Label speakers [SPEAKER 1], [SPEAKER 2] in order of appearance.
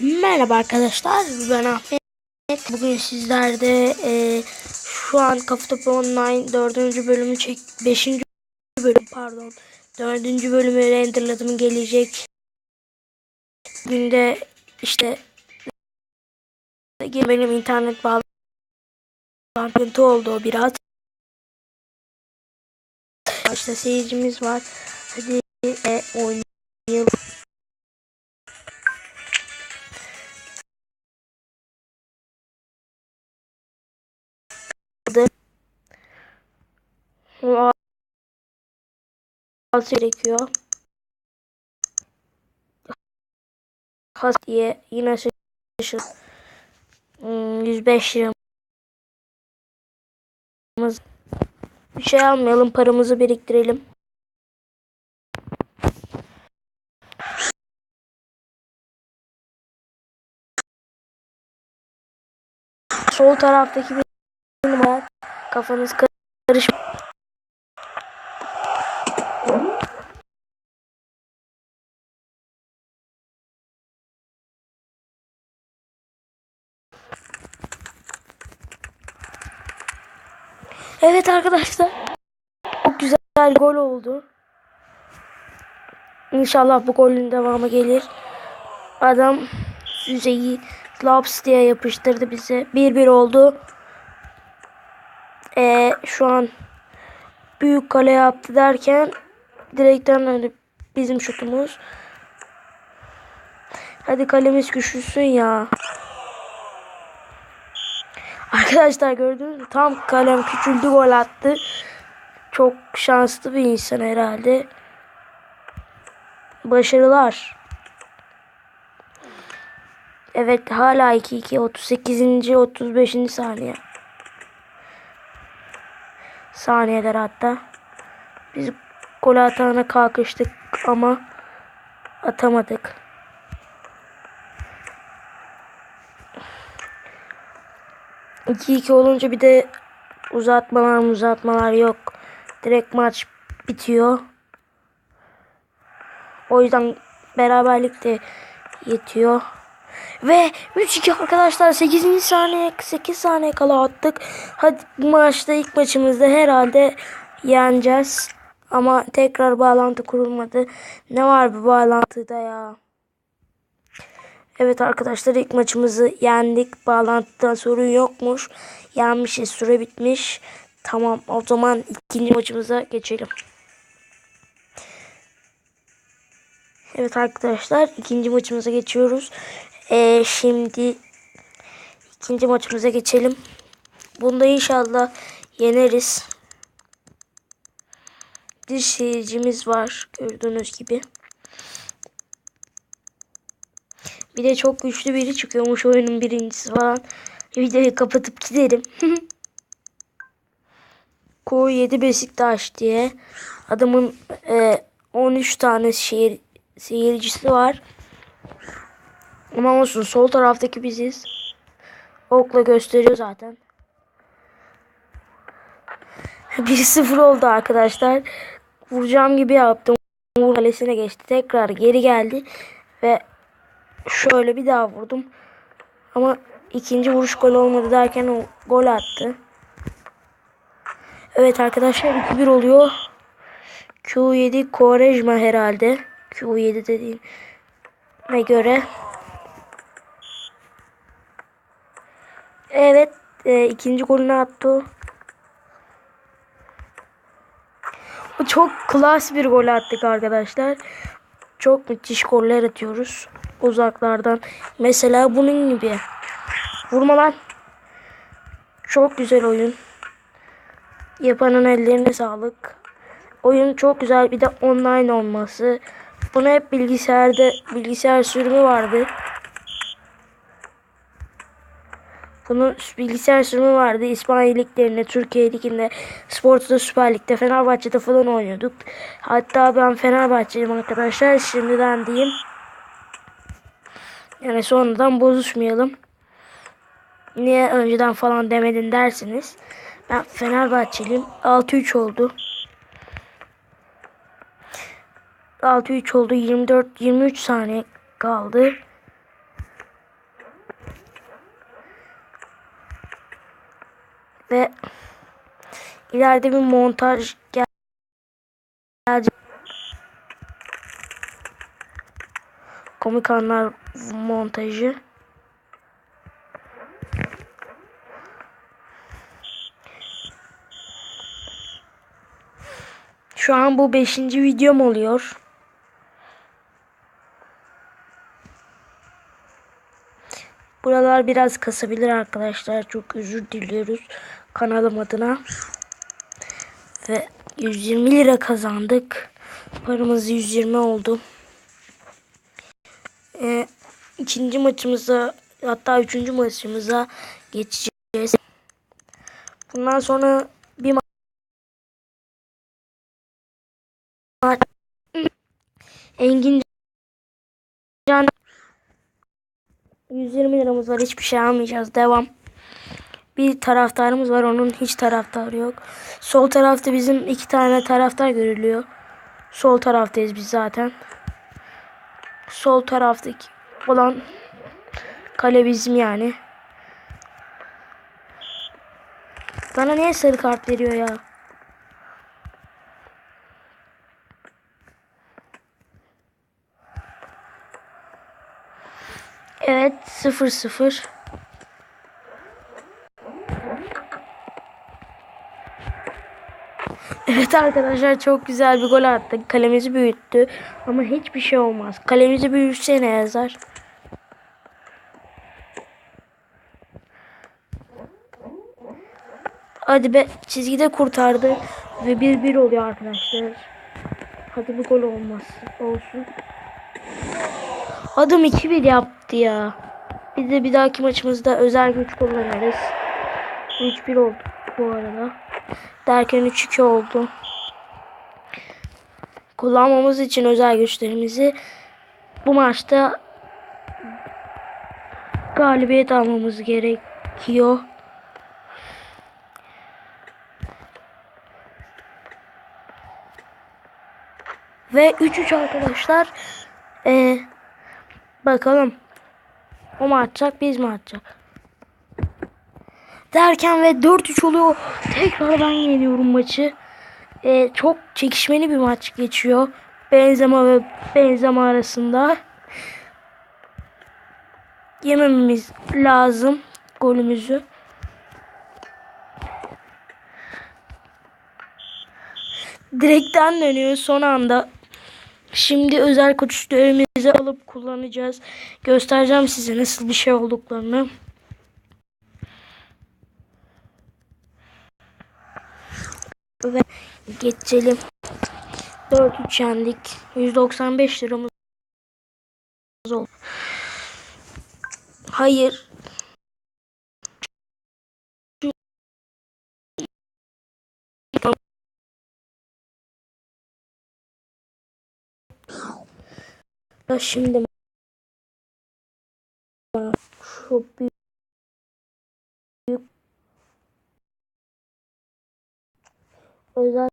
[SPEAKER 1] Merhaba arkadaşlar ben Ahmet. Bugün sizlerde e, şu an Kafa Online 4. bölümü çek 5. bölüm pardon 4. bölümü renderladım gelecek. Günde işte benim internet bağlantı oldu o biraz. İşte seyircimiz var. Hadi e, oynayalım. Alması gerekiyor. Has diye yine şaşır. Hmm, 105 liramız. Bir şey almayalım paramızı biriktirelim. Sol taraftaki bir kafanız karış. Evet arkadaşlar. Çok güzel gol oldu. İnşallah bu golün devamı gelir. Adam füzeyi laps diye yapıştırdı bize. 1-1 oldu. Ee, şu an büyük kale yaptı derken direkten öyle bizim şutumuz. Hadi kalemiz güçlüsün ya. Arkadaşlar gördünüz mü? Tam kalem küçüldü gol attı. Çok şanslı bir insan herhalde. Başarılar. Evet hala 2-2 38. 35. saniye. Saniyeler hatta. Biz gol atana kalkıştık ama atamadık. İki iki olunca bir de uzatmalar uzatmalar yok. Direkt maç bitiyor. O yüzden beraberlik de yetiyor. Ve 3-2 arkadaşlar 8. saniye 8 saniye kala attık. Hadi maçta ilk maçımızda herhalde yeneceğiz. Ama tekrar bağlantı kurulmadı. Ne var bu bağlantıda ya? Evet arkadaşlar ilk maçımızı yendik. Bağlantıdan sorun yokmuş. Yenmişiz. Süre bitmiş. Tamam o zaman ikinci maçımıza geçelim. Evet arkadaşlar ikinci maçımıza geçiyoruz. Ee, şimdi ikinci maçımıza geçelim. Bunda inşallah yeneriz. Bir seyircimiz var gördüğünüz gibi. Bir de çok güçlü biri çıkıyormuş oyunun birincisi falan. Videoyu kapatıp giderim. Koy 7 Beşiktaş diye. Adamın e, 13 tane şehir seyircisi var. Ama olsun sol taraftaki biziz. Okla gösteriyor zaten. 1-0 oldu arkadaşlar. Vuracağım gibi yaptım. Vur kalesine geçti. Tekrar geri geldi. Ve şöyle bir daha vurdum. Ama ikinci vuruş gol olmadı derken o gol attı. Evet arkadaşlar 2-1 oluyor. Q7 Quaresma herhalde. Q7 dediğime göre. Evet e, ikinci golünü attı. Bu çok klas bir gol attık arkadaşlar. Çok müthiş goller atıyoruz. Uzaklardan. Mesela bunun gibi. Vurma lan. Çok güzel oyun. Yapanın ellerine sağlık. Oyun çok güzel. Bir de online olması. Bunu hep bilgisayarda bilgisayar sürümü vardı. Bunun bilgisayar sürümü vardı. İspanya liglerinde, Türkiye liginde, Sport'ta Süper Lig'de, Fenerbahçe'de falan oynuyorduk. Hatta ben Fenerbahçeliyim arkadaşlar. Şimdiden diyeyim. Yani sonradan bozuşmayalım. Niye önceden falan demedin dersiniz. Ben Fenerbahçeliyim. 6-3 oldu. 6-3 oldu. 24-23 saniye kaldı. Ve ileride bir montaj gel Komik anlar montajı. Şu an bu beşinci videom oluyor. Buralar biraz kasabilir arkadaşlar. Çok özür diliyoruz kanalım adına. Ve 120 lira kazandık. Paramız 120 oldu. Ee, ikinci maçımıza hatta üçüncü maçımıza geçeceğiz. Bundan sonra bir ma- maç Engin Can 120 liramız var. Hiçbir şey almayacağız. Devam. Bir taraftarımız var. Onun hiç taraftarı yok. Sol tarafta bizim iki tane taraftar görülüyor. Sol taraftayız biz zaten. Sol taraftaki olan kale bizim yani. Bana niye sarı kart veriyor ya? Evet 0-0. Evet arkadaşlar çok güzel bir gol attık. Kalemizi büyüttü. Ama hiçbir şey olmaz. Kalemizi büyütse ne yazar? Hadi be çizgide kurtardı. Ve 1-1 oluyor arkadaşlar. Hadi bir gol olmaz. Olsun. Adam 2-1 yaptı ya. Biz de bir dahaki maçımızda özel güç kullanırız. 3-1 oldu bu arada. Derken 3-2 oldu. Kullanmamız için özel güçlerimizi bu maçta galibiyet almamız gerekiyor. Ve 3-3 arkadaşlar. Ee, bakalım. O mu atacak biz mi atacak? Derken ve 4-3 oluyor. Tekrar ben yeniyorum maçı. Ee, çok çekişmeli bir maç geçiyor. Benzema ve Benzema arasında. Yemememiz lazım golümüzü. Direkten dönüyor son anda. Şimdi özel koçlarımızı alıp kullanacağız. Göstereceğim size nasıl bir şey olduklarını. Ve geçelim. 4-3 yendik. 195 liramız oldu. Hayır. Şimdi şu büyük özel